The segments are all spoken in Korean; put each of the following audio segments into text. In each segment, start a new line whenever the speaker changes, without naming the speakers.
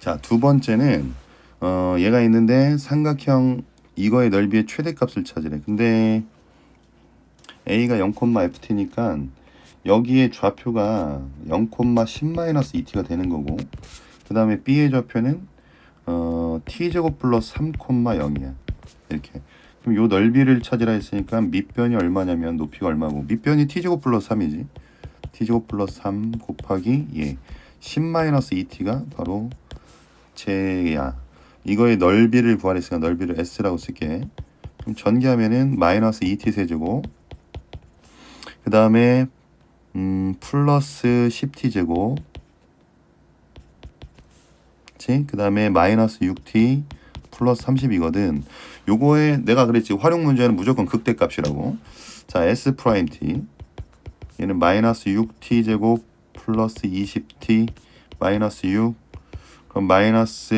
자, 두 번째는 어, 얘가 있는데 삼각형 이거의 넓이의 최대값을 찾으래. 근데 a가 0,ft니까 여기에 좌표가 0,10-2t가 되는 거고 그 다음에 b의 좌표는 어, t제곱 플러스 3,0이야. 이렇게. 그럼 요 넓이를 찾으라 했으니까 밑변이 얼마냐면 높이가 얼마고 밑변이 t제곱 플러스 3이지. t제곱 플러스 3 곱하기 예. 10-2t가 바로 제야. 이거의 넓이를 구하랬으니까 넓이를 s라고 쓸게. 그럼 전개하면은 마이너스 2t 세제곱. 그 다음에 음, 플러스 10t 제곱. 그 다음에 마이너스 6t 플러스 30이거든. 요거에 내가 그랬지 활용 문제는 무조건 극대값이라고. 자 s 프라임 t 얘는 마이너스 6t 제곱 플러스 20t 마이너스 6 그럼 마이너스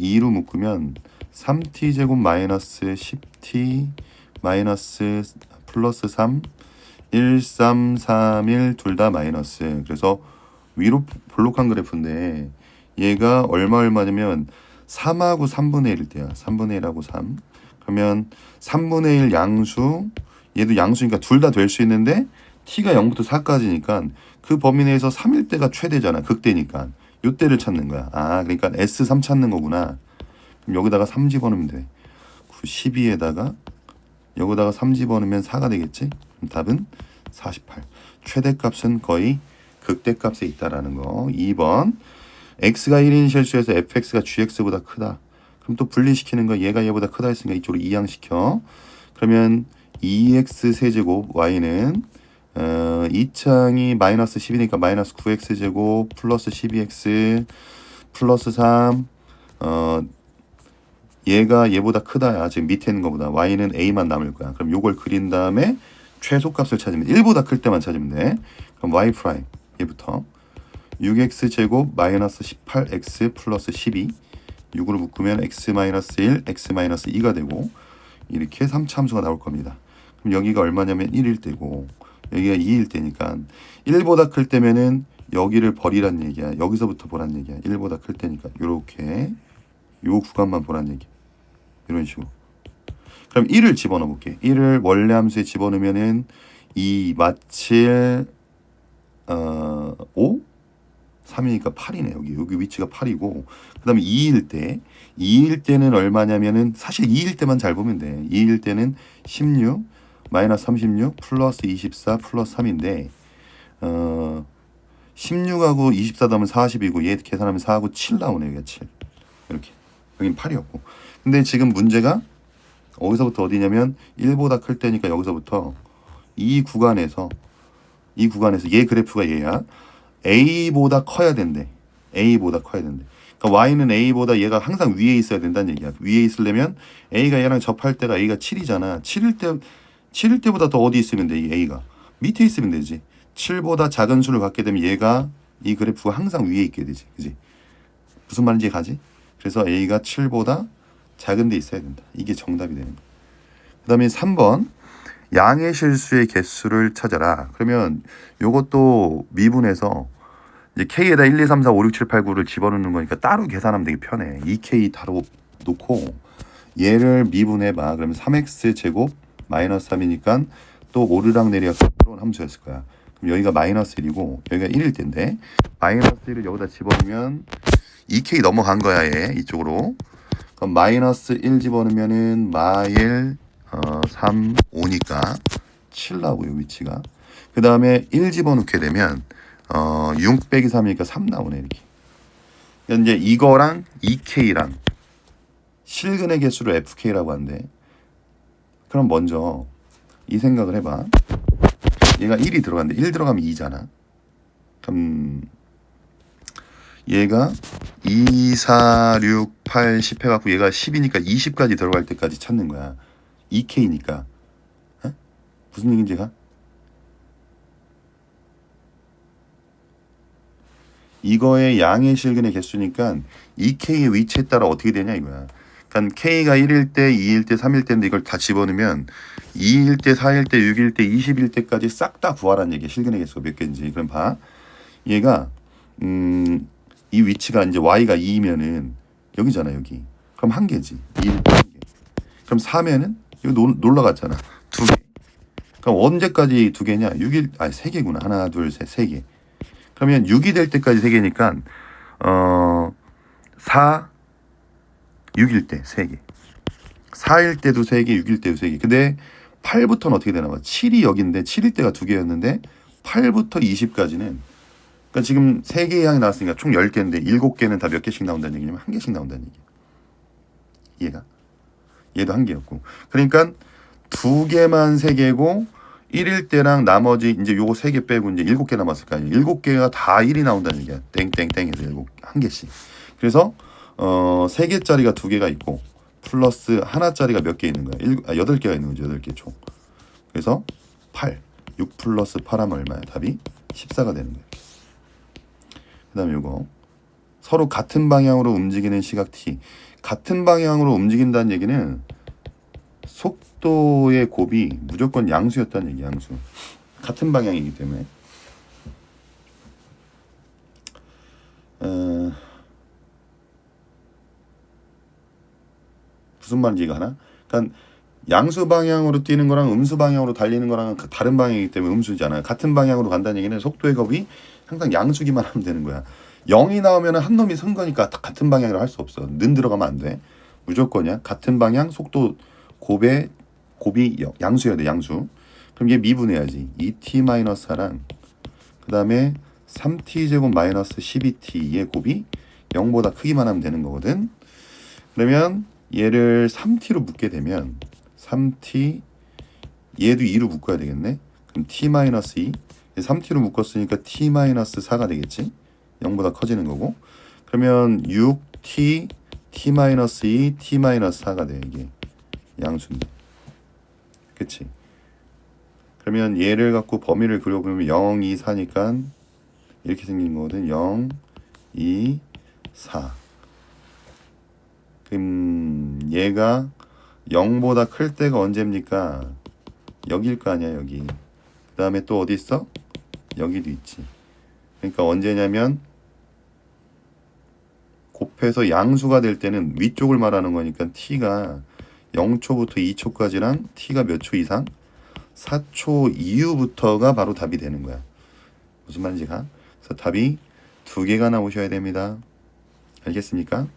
2로 묶으면 3t 제곱 마이너스 10t 마이너스 플러스 3 1 3 3 1 둘 다 마이너스. 그래서 위로 볼록한 그래프인데 얘가 얼마 얼마냐면 3하고 3분의 1일 때야. 3분의 1하고 3 그러면 3분의 1 양수 얘도 양수니까 둘 다 될 수 있는데 t가 0부터 4까지니까 그 범위 내에서 3일 때가 최대잖아. 극대니까 요때를 찾는 거야. 아 그러니까 S3 찾는 거구나. 그럼 여기다가 3 집어넣으면 돼. 12에다가 여기다가 3 집어넣으면 4가 되겠지? 그럼 답은 48 최대값은 거의 극대값에 있다라는 거. 2번. X가 1인 실수해서 fx가 gx보다 크다. 그럼 또 분리시키는 거 얘가 얘보다 크다 했으니까 이쪽으로 이항시켜. 그러면 2x 세제곱 y는 어, 2창이 마이너스 10이니까 마이너스 9x 제곱 플러스 12x 플러스 3 어, 얘가 얘보다 크다야. 지금 밑에 있는 거보다. y는 a만 남을 거야. 그럼 요걸 그린 다음에 최소값을 찾으면 1보다 클 때만 찾으면 돼. 그럼 y 프라임 얘부터. 6x 제곱 마이너스 18x 플러스 12 6으로 묶으면 x 마이너스 1 x 마이너스 2가 되고 이렇게 3차 함수가 나올 겁니다. 그럼 여기가 얼마냐면 1일 때고 여기가 2일 때니까 1보다 클 때면은 여기를 버리란 얘기야. 여기서부터 보란 얘기야. 1보다 클 때니까 요렇게 요 구간만 보란 얘기. 이런 식으로. 그럼 1을 집어넣어 볼게. 1을 원래 함수에 집어넣으면은 2 마칠 어, 5 3이니까 8이네. 여기 여기 위치가 8이고 그다음에 2일 때 2일 때는 얼마냐면은 사실 2일 때만 잘 보면 돼. 2일 때는 16 마이너스 36 플러스 24 플러스 3인데 어 16하고 24 더하면 40이고 얘 계산하면 4하고 7 나오네 여기가 7 이렇게. 여긴 8이었고. 근데 지금 문제가 어디서부터 어디냐면 1보다 클 때니까 여기서부터 이 구간에서 이 구간에서 얘 그래프가 얘야. A보다 커야 된대. A보다 커야 된대. 그러니까 Y는 A보다 얘가 항상 위에 있어야 된다는 얘기야. 위에 있으려면 A가 얘랑 접할 때가 A가 7이잖아. 7일 때 7일 때보다 더 어디 있으면 돼, 이 A가. 밑에 있으면 되지. 7보다 작은 수를 갖게 되면 얘가 이 그래프가 항상 위에 있게 되지. 그지? 무슨 말인지 가지? 그래서 A가 7보다 작은 데 있어야 된다. 이게 정답이 되는 거야. 그 다음에 3번. 양의 실수의 개수를 찾아라. 그러면 요것도 미분해서 이제 K에다 1, 2, 3, 4, 5, 6, 7, 8, 9를 집어넣는 거니까 따로 계산하면 되게 편해. 2K 따로 놓고 얘를 미분해봐. 그러면 3X 제곱 마이너스 3이니까 또 오르락 내리락 새로운 함수였을 거야. 그럼 여기가 마이너스 1이고 여기가 1일 텐데 마이너스 1을 여기다 집어넣으면 2k 넘어간 거야 얘 이쪽으로. 그럼 마이너스 1 집어넣으면은 마일 어, 3 5니까 7 나오고요 위치가. 그 다음에 1 집어넣게 되면 어, 6 빼기 3이니까 3 나오네 이렇게. 이제 이거랑 2k랑 실근의 개수를 fk라고 하는데 그럼 먼저 이 생각을 해봐. 얘가 1이 들어갔는데 1 들어가면 2잖아. 그럼 얘가 2, 4, 6, 8, 10 해갖고 얘가 10이니까 20까지 들어갈 때까지 찾는 거야. 2K니까. 어? 무슨 얘기인지 가? 이거의 양의 실근의 개수니까 2K의 위치에 따라 어떻게 되냐 이거야. 그러니까 K가 1일 때, 2일 때, 3일 때인데 이걸 다 집어넣으면 2일 때, 4일 때, 6일 때, 20일 때까지 싹 다 구하라는 얘기야. 실근의 개수가 몇 개인지. 그럼 봐. 얘가 음 이 위치가 이제 y가 2면은 여기잖아 여기. 그럼 한 개지. 1한 개. 그럼 4면은 이거 놀, 놀러 갔잖아. 두 개. 그럼 언제까지 두 개냐? 6일 아니 세 개구나. 하나, 둘, 셋, 세 개. 그러면 6이 될 때까지 세 개니까 어 4, 6일 때세 개. 4일 때도 세 개, 6일 때도 세 개. 근데 8부터는 어떻게 되나 봐. 7이 여기인데 7일 때가 두 개였는데 8부터 20까지는 그러니까 지금 세 개의 양이 나왔으니까 총 10개인데 7개는 다 몇 개씩 나온다는 얘기냐면 한 개씩 나온다는 얘기야. 얘가. 얘도 한 개였고. 그러니까 두 개만 세 개고 1일 때랑 나머지 이제 요거 세 개 빼고 이제 일곱 개 남았을 거 아니에요. 일곱 개가 다 1이 나온다는 얘기야. 땡땡땡 해서 일곱 한 개씩. 그래서 어세 개짜리가 두 개가 있고 플러스 하나짜리가 몇 개 있는 거야? 일, 아, 여덟 개가 있는 거죠. 여덟 개 총. 그래서 8. 6 플러스 8 하면 얼마야? 답이 14가 되는 거야. 그 다음에 요거 서로 같은 방향으로 움직이는 시각 t. 같은 방향으로 움직인다는 얘기는 속도의 곱이 무조건 양수였다는 얘기, 양수. 같은 방향이기 때문에. 어, 무슨 말인지 이거 하나? 그러니까 양수 방향으로 뛰는 거랑 음수 방향으로 달리는 거랑 다른 방향이기 때문에 음수잖아요. 같은 방향으로 간다는 얘기는 속도의 곱이 항상 양수기만 하면 되는 거야. 0이 나오면 한 놈이 선 거니까 다 같은 방향으로 할 수 없어. 는 들어가면 안 돼. 무조건이야. 같은 방향 속도 곱의 곱이 여- 양수여야 돼. 양수. 그럼 얘 미분해야지. 2t 마이너스 4랑 그 다음에 3t 제곱 마이너스 12t의 곱이 0보다 크기만 하면 되는 거거든. 그러면 얘를 3t로 묶게 되면 3t 얘도 2로 묶어야 되겠네. 그럼 t 마이너스 2 3t로 묶었으니까 t 마이너스 4가 되겠지. 0보다 커지는 거고. 그러면 6t t 마이너스 2 t 마이너스 4가 돼 이게 양수인데. 그치? 그러면 얘를 갖고 범위를 그려보면 0, 2, 4니까 이렇게 생긴 거거든. 0, 2, 4. 그럼 얘가 0보다 클 때가 언제입니까? 여기일 거 아니야, 여기. 그 다음에 또 어디 있어? 여기도 있지. 그러니까 언제냐면 곱해서 양수가 될 때는 위쪽을 말하는 거니까 t가 0초부터 2초까지랑 t가 몇 초 이상? 4초 이후부터가 바로 답이 되는 거야. 무슨 말인지 가? 그래서 답이 두 개가 나오셔야 됩니다. 알겠습니까?